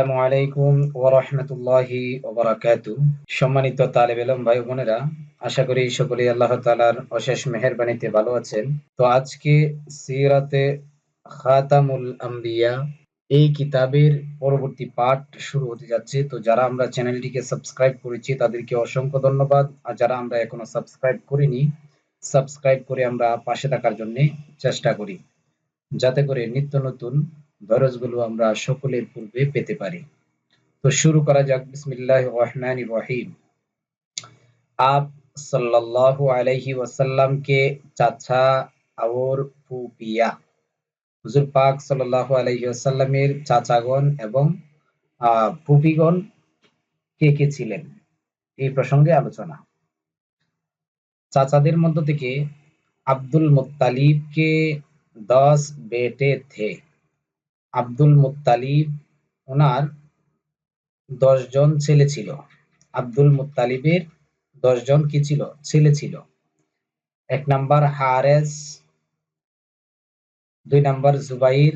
আসসালামু আলাইকুম সম্মানিত ভাই বোনেরা, আশা করি সকলেই আল্লাহ অশেষ মেহেরবানিতে ভালো আছেন। তো আজকে সিরাতে খাতামুল এই কিতাবের পরবর্তী পাঠ শুরু হতে যাচ্ছে। তো যারা আমরা চ্যানেলটিকে সাবস্ক্রাইব করেছি, তাদেরকে অসংখ্য ধন্যবাদ। আর যারা আমরা এখনও সাবস্ক্রাইব করিনি, সাবস্ক্রাইব করে আমরা পাশে থাকার জন্য চেষ্টা করি। যাতে করে নিত্য নতুন দরজগুলো আমরা সকলের পূর্বে পেতে পারি। তো শুরু করা যাক। বিসমিল্লাহ রহমান রহিম। আপ সাল্লাল্লাহু আলাইহি ওয়াসাল্লামকে চাচা আওর পুপিয়া হুজুর পাক সাল্লাল্লাহু আলাইহি ওয়াসাল্লামের চাচাগণ এবং পুপিগণ কে কে ছিলেন? এই প্রসঙ্গে আলোচনা। চাচাদের মধ্য থেকে আব্দুল মুত্তালিবকে দশ বেটে থে। আব্দুল মুত্তালিব ওনার দশজন ছেলে ছিল। আব্দুল মুত্তালিবের দশজন কি ছিল? ছেলে ছিল। এক নাম্বার হারেস, দুই নাম্বার জুবাইর,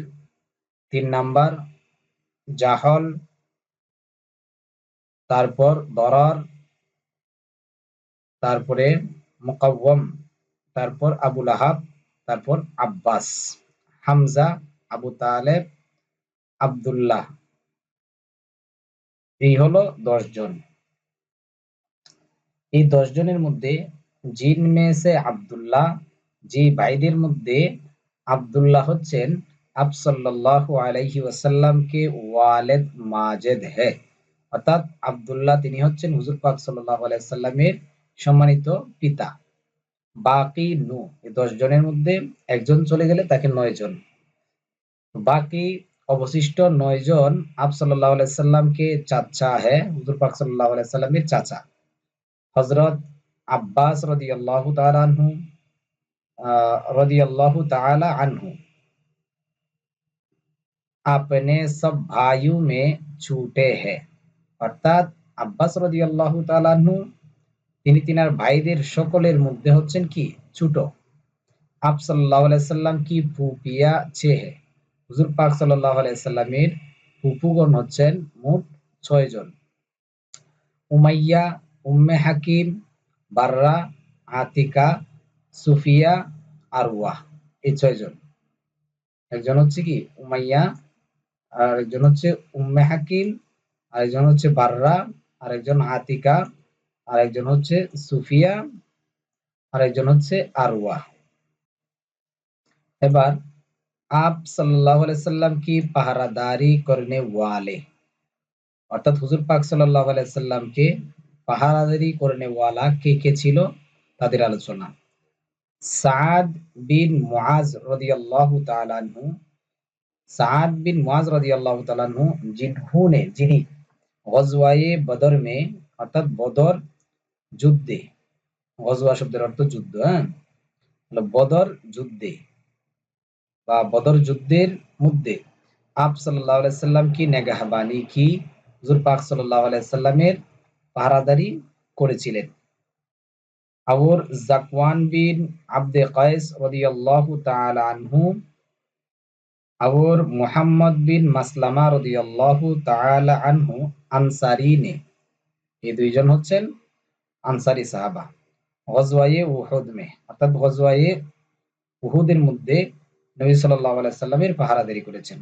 তিন নাম্বার জাহল, তারপর দরার, তারপরে মুকাওয়াম, তারপর আবুল আহাব, তারপর আব্বাস, হামজা, আবু তালেব আবদুল্লাহ। এই হলো দশ জন এই দশ জনের মধ্যে জিন মেসে আবদুল্লাহ, যে ভাইদের মধ্যে আবদুল্লাহ হচ্ছেন ওয়ালেদ মাজেদ হে। অর্থাৎ আবদুল্লাহ তিনি হচ্ছেন হুজুর পাক আলাইসাল্লামের সম্মানিত পিতা। বাকি নু, এই দশ জনের মধ্যে একজন চলে গেলে তাকে নয় জন বাকি অবশিষ্ট নয় জন আপ সাল্লাহ সাল্লামকে চাচা হ্যাঁ হুজুর পাক সাল্লাহ সাল্লামের চাচা হজরত আব্বাস রদি আল্লাহ তালু रदी अल्लाह ताला अनहु अपने सब भाइयों में छूटे हैं অর্থাৎ আব্বাস রদি আল্লাহ তালাহু তিনি তিনার ভাইদের সকলের মধ্যে হচ্ছেন কি ছোট আপ সাল্লাহ সাল্লাম কি ফুপিয়া ছেহে হুজুর পাক সাল্লাহ আলাইসাল্লামের ফুপুগণ হচ্ছেন মোট ছয় জন। Umaiya, Umme Hakim, Barra, Atika, Sufia আর ওয়াহ এই ছয় জন। একজন হচ্ছে কি? উমাইয়া, আর একজন হচ্ছে উম্মে হাকিম আরেকজন হচ্ছে বাররা আরেকজন আতিকা আরেকজন হচ্ছে সুফিয়া আরেকজন হচ্ছে আরওয়া। এবার आप सल्लल्लाहु अलैहि वसल्लम की पहरादारी करने वाले অর্থাৎ হুজুর পাক সাল্লাল্লাহু আলাইহি সাল্লামকে পাহারাদারি করনে ওয়ালা কে কে ছিল তাদের আলোচনা সাদ বিন মুআজ রাদিয়াল্লাহু তাআলা আনহু সাদ বিন মুআজ রাদিয়াল্লাহু তাআলা আনহু जिन्होंने যিনি গজওয়ায়ে বদর মে অর্থাৎ বদর যুদ্ধে গজওয়া শব্দের অর্থ যুদ্ধ হ্যাঁ বদর যুদ্ধে বা বদর যুদ্ধের মধ্যে আপ সাল্লাহ আলাইসাল্লাম কি নেগাহবানি কি হুজুর পাক সাল্লাহ আলাইসাল্লামের পাহারাদারি করেছিলেন? আবর জাকওয়ান বিন আব্দে কয়েস রদিয়াল্লাহু তাআলা আনহু, আবর মুহাম্মদ বিন মাসলামা রদিয়াল্লাহু তাআলা আনহু আনসারি নে। এই দুইজন হচ্ছেন আনসারি সাহাবা। গজওয়ায়ে উহুদ মে, অর্থাৎ গজওয়ায়ে উহুদের মধ্যে নবী সাল্লাল্লাহু আলাইহি সাল্লামের পাহারাদারি করেছেন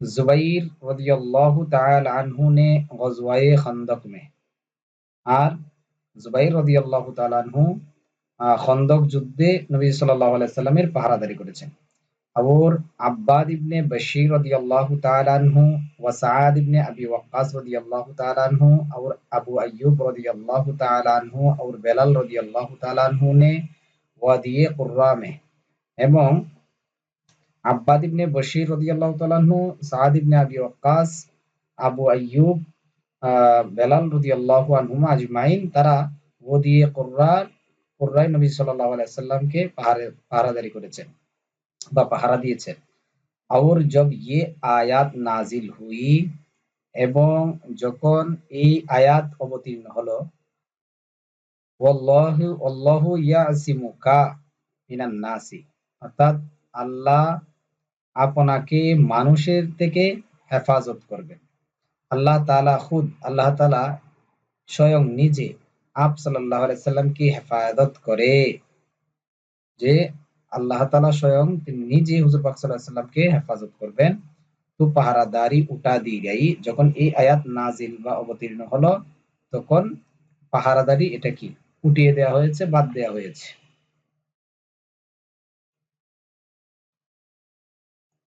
জুবাইর রাদিয়াল্লাহু তাআলা আনহু নে গজওয়ায়ে খন্দক মে আর জুবাইর রাদিয়াল্লাহু তাআলা আনহু খন্দক যুদ্ধে নবী সাল্লাল্লাহু আলাইহি সাল্লামের পাহারাদারি করেছেন और अब्बाद इब्ने बशीर रदी अल्लाह तु व सआद इब्ने अबी वक्कास रदी अल्लाह तु और अबू अय्यूब रदी अल्लाह तु और बेलाल रदी अल्लाह तु ने ওয়াদিয়ে কুর্রা মে এবং আব্বাদ ইবনে বশির রদিয়াল্লাহ তালাহু সাহাদ ইবনে আবি ওকাস আবু আইয়ুব বেলাল রদিয়াল্লাহ আনহুমা আজমাইন, তারা ও দিয়ে কোর্রার কোর্রাই নবী সাল্লাহ আলাইসাল্লামকে পাহাড়ে, পাহারাদারি করেছেন বা পাহারা দিয়েছেন। আর জব ইয়ে আয়াত নাজিল হুই এবং যখন এই আয়াত অবতীর্ণ হলো অল্লাহু ইয়া মিনান নাসি, অর্থাৎ আল্লাহ আপনাকে মানুষের থেকে হেফাজত করবেন আল্লাহ তালা খুদ, আল্লাহ তাআলা স্বয়ং নিজে আপ সাল্লামকে হেফাজত করে? যে আল্লাহ তাআলা স্বয়ং তিনি নিজে হুজুর পাক সাল্লামকে হেফাজত করবেন। তো পাহারাদারি উঠা দি গাই যখন এই আয়াত নাজিল বা অবতীর্ণ হলো, তখন পাহারাদারি এটা কি? উঠিয়ে দেওয়া হয়েছে, বাদ দেওয়া হয়েছে।